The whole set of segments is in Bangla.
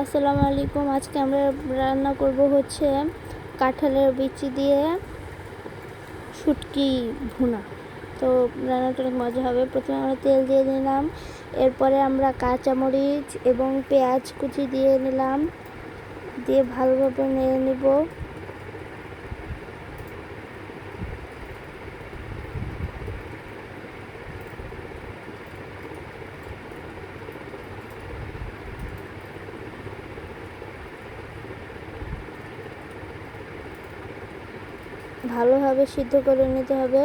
আসসালামু আলাইকুম আজকে আমরা রান্না করব হচ্ছে কাঁঠালের বিচি দিয়ে শুটকি ভুনা। তো রান্নাটা অনেক মজা হবে। প্রথমে আমরা তেল দিয়ে নিলাম। এরপরে আমরা কাঁচামরিচ এবং পেঁয়াজ কুচি দিয়ে নিলাম। দিয়ে ভালোভাবে নেড়ে নিব। ভালোভাবে সিদ্ধ করে নিতে হবে।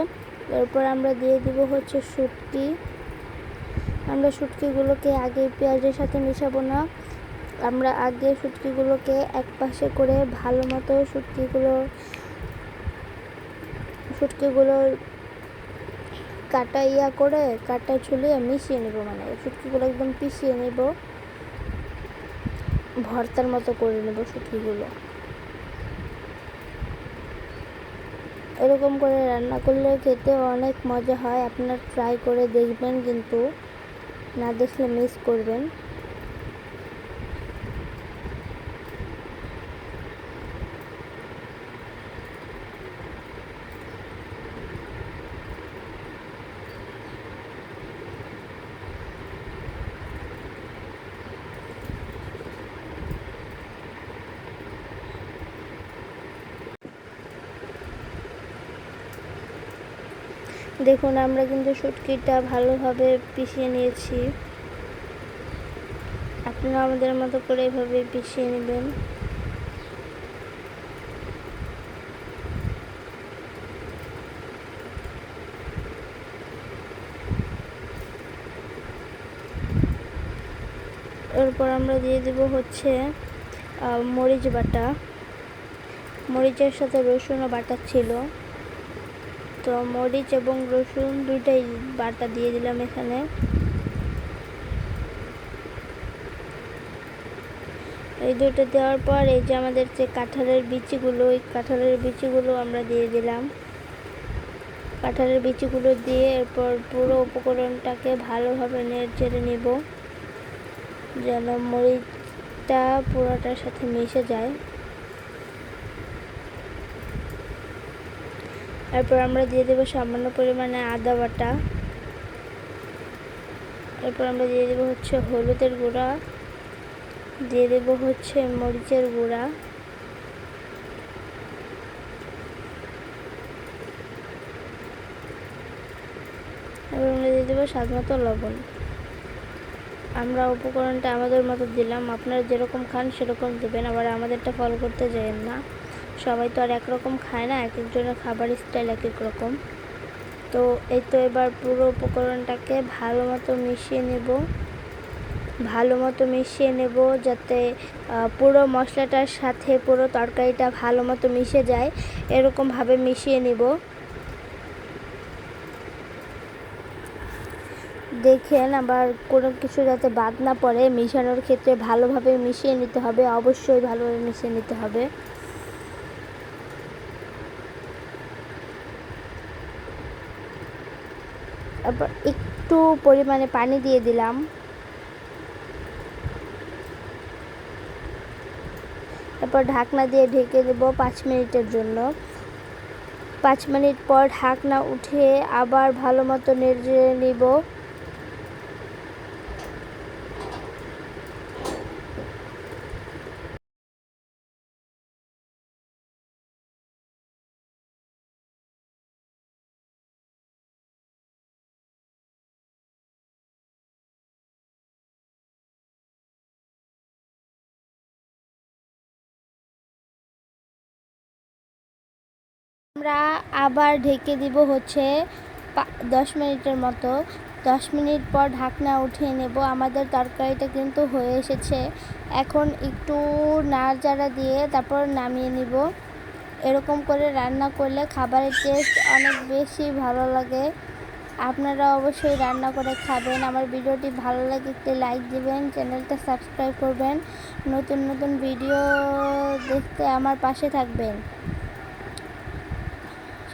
এরপর আমরা দিয়ে দিব হচ্ছে শুটকি। আমরা শুটকিগুলোকে আগে পেঁয়াজের সাথে মিশাবো না। আমরা আগে শুটকিগুলোকে এক পাশে করে ভালো মতো শুটকিগুলো শুটকিগুলো কাটা ইয়া করে কাটা ছুলিয়ে মিশিয়ে নেব মানে শুটকিগুলো একদম পিষিয়ে নেব। ভর্তার মতো করে নেব শুটকিগুলো। এরকম করে রান্না করলে খেতে অনেক মজা হয়। আপনার ট্রাই করে দেখবেন কিন্তু না দেখলে মিস করবেন। দেখুন, আমরা কিন্তু শুটকিটা ভালোভাবে পিষিয়ে নিয়েছি। আপনারা আমাদের মতো করে এভাবে পিষিয়ে নেবেন। এরপর আমরা দিয়ে দেব হচ্ছে মরিচ বাটা। মরিচের সাথে রসুনও বাটা ছিল। তো মরিচ এবং রসুন দুইটাই বাটা দিয়ে দিলাম এখানে। এই দুটো দেওয়ার পর এই যে আমাদের যে কাঁঠালের বিচিগুলো ওই কাঁঠালের বিচিগুলো আমরা দিয়ে দিলাম। কাঁঠালের বিচিগুলো দিয়ে এরপর পুরো উপকরণটাকে ভালোভাবে নেড়ে চেড়ে নিব, যেন মরিচটা পুরোটার সাথে মিশে যায়। এরপর আমরা দিয়ে দেবো সামান্য পরিমাণে আদা বাটা। এরপর আমরা দিয়ে দেবো হচ্ছে হলুদের গুঁড়া। দিয়ে দেবো হচ্ছে মরিচের গুঁড়া। এবার আমরা দিয়ে দেবো স্বাদ মতো লবণ। আমরা উপকরণটা আমাদের মতো দিলাম। আপনারা যেরকম খান সেরকম দেবেন, আবার আমাদেরটা ফলো করতে যাবেন না। সবাই তো আর একরকম খায় না এক একজনের খাবার স্টাইল এক এক রকম। তো এই তো এবার পুরো উপকরণটাকে ভালো মতো মিশিয়ে নেব। ভালো মতো মিশিয়ে নেব যাতে পুরো মশলাটার সাথে পুরো তরকারিটা ভালো মতো মিশে যায়। এরকমভাবে মিশিয়ে নেব। দেখেন আবার কোনো কিছু যাতে বাদ না পড়ে, মিশানোর ক্ষেত্রে ভালোভাবে মিশিয়ে নিতে হবে, অবশ্যই ভালোভাবে মিশিয়ে নিতে হবে। তারপর একটু পরিমাণে পানি দিয়ে দিলাম। তারপর ঢাকনা দিয়ে ঢেকে দেব পাঁচ মিনিটের জন্য। পাঁচ মিনিট পর ঢাকনা উঠে আবার ভালো মতো নেড়ে নিব। আমরা আবার ঢেকে দিব হচ্ছে দশ মিনিটের মতো। দশ মিনিট পর ঢাকনা উঠিয়ে নেব। আমাদের তরকারিটা কিন্তু হয়ে এসেছে। এখন একটু নাড়াচাড়া দিয়ে তারপর নামিয়ে নিব। এরকম করে রান্না করলে খাবারের টেস্ট অনেক বেশি ভালো লাগে। আপনারা অবশ্যই রান্না করে খাবেন। আমার ভিডিওটি ভালো লাগে একটি লাইক দিবেন, চ্যানেলটা সাবস্ক্রাইব করবেন। নতুন নতুন ভিডিও দেখতে আমার পাশে থাকবেন।